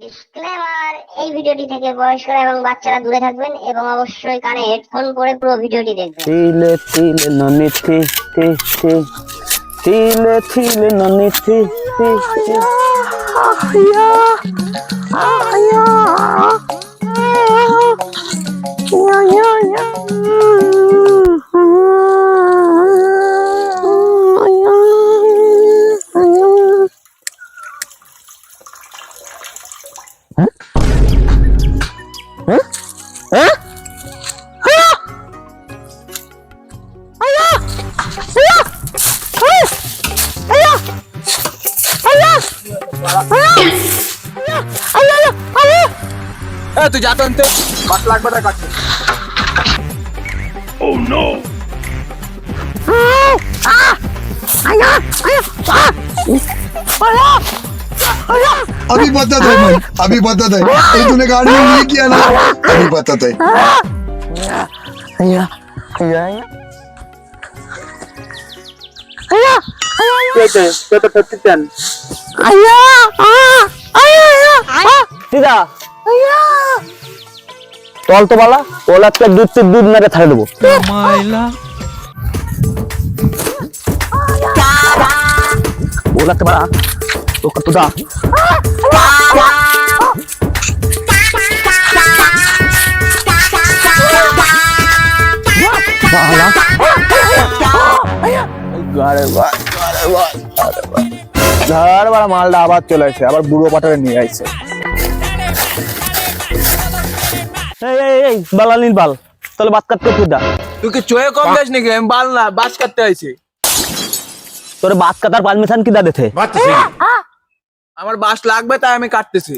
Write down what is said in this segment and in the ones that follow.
Disclaimer এই ভিডিওটি থেকে বয়স্করা এবং বাচ্চারা দূরে থাকবেন এবং অবশ্যই কানে হেডফোন পরে পুরো ভিডিওটি দেখবেন। তিলে তিলে ননি থি থি থি তিলে তিলে ননি থি থি থি এ তুই যা তো আনতে পাঁচ লাখ টাকা কাটছে अभी बताता है मैं अभी बताता है ये तूने गाड़ी में नहीं किया ना अभी পেটে পেটে তল তো বালা ওলা তো দুধ তে দুধ মেরে থাড়ে দেবো মাইলা ওলা তো তো দা বালা আরে বাবা গাড়ে বা মালটা আবার চলে আসে আবার বুড়ো পাটারে নিয়ে আইছে। এই এই এই বালা বাল তাহলে বাত কাটতে তুই তুই কি চয়ে কম যাস নাকি? আমি বাল না বাস কাটতে আইছি। তোর বাত কাটার পারমিশন কি দা আমার বাস লাগবে তাই আমি কাটতেছি।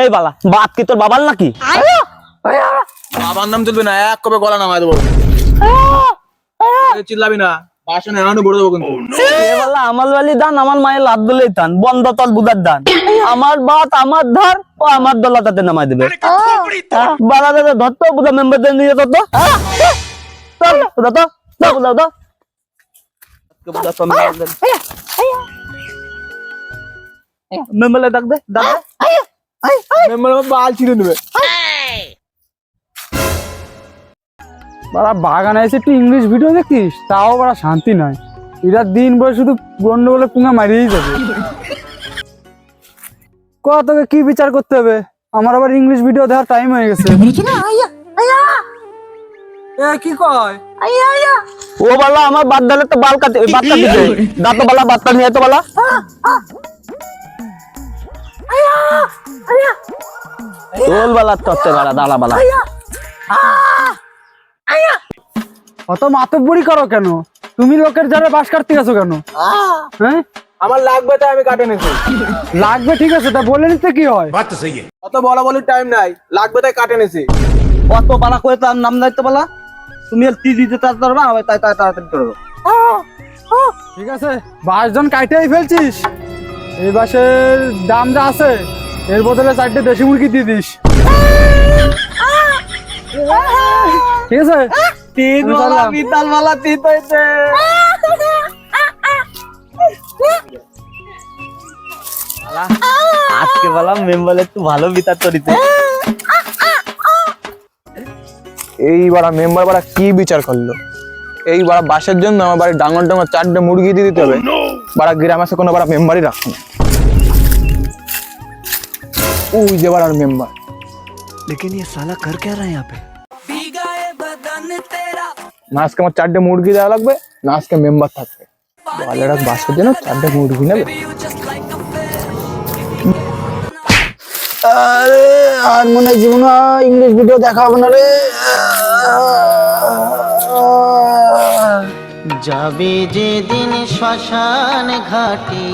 এই বালা বাত কি তোর বাবাল নাকি? বাবার নাম তুলবি না এক কবে গলা নামাই দেবো। চিল্লাবি না। বাসন এনানো বড় দেবো কিন্তু। এ বালা আমার বালি দান আমার মায়ের লাভ দিলেই দান। বন্ধ তল বুদার দান। আমার বাত আমার ধার ও আমার দলাটাতে নামাই দেবে। বালা দাদা ধরতো বুদা মেম্বারদের নিয়ে ধরতো। চল বুদা তো তো। বুদা তো মেম্বারে ডাক দে ডাক দে। বাল ছিঁড়ে নেবে। বাড়া বাগানে এসে একটু ইংলিশ ভিডিও দেখিস তাও বাড়া শান্তি নয়। এরা দিন বলে শুধু গন্ডগোলে পুঙ্গা মারিয়েই যাবে। ক তোকে কি বিচার করতে হবে? আমার আবার ইংলিশ ভিডিও দেওয়ার টাইম হয়ে গেছে। এ কি কয়? ও বালা আমার বাদ দালে তো বাল কাটে বাত কাটিছে দাঁত বালা বাতটা নিয়ে তো বালা। তোল বালা তত্তে বালা দাঁড়া বালা। অত মাতব্বরি করো কেন? তুমি লোকের যারা বাস কাটতে গেছো কেন? হ্যাঁ? আমার লাগবে তাই আমি কাটে নিছি। লাগবে ঠিক আছে তা বলে নিতে কি হয়? অত বলা বলির টাইম নাই লাগবে তাই কাটে নিছি। কত বালা করে তার নাম দায়িত্ব বালা। তুমি তি দিতে তার পারবা আমি তাই তাই তাড়াতাড়ি করে ঠিক আছে বাস জন কাইটেই ফেলছিস এই বাসের দাম যা আছে এর বদলে চারটে দেশি মুরগি দিয়ে দিস। ঠিক আছে তিন আমি বালা চললাম। বিতাল বালা তিন হইছে বালা, আজকে বলা মেম্বার একটু ভালো বিতার তরিতে এইবার মেম্বার বাড়া কি বিচার করলো এই বাড়া বাসের জন্য আমার বাড়ি ডাঙর ডাঙর চারটে মুরগি দিয়ে দিতে হবে বাড়া গ্রামে আছে কোনো বাড়া মেম্বারই রাখো না ওই যে বাড়ার মেম্বার लेकिन ये साला कर क्या रहा है यहाँ पे না আজকে আমার চারটে মুরগি দেওয়া লাগবে না আজকে মেম্বার থাকবে। বালেরা বাসের জন্য চারটে মুরগি নেবে? अरे আর মনে হয় জীবনে ইংলিশ ভিডিও দেখা হবে না রে। যাবে যেদিন শ্মশান ঘাটে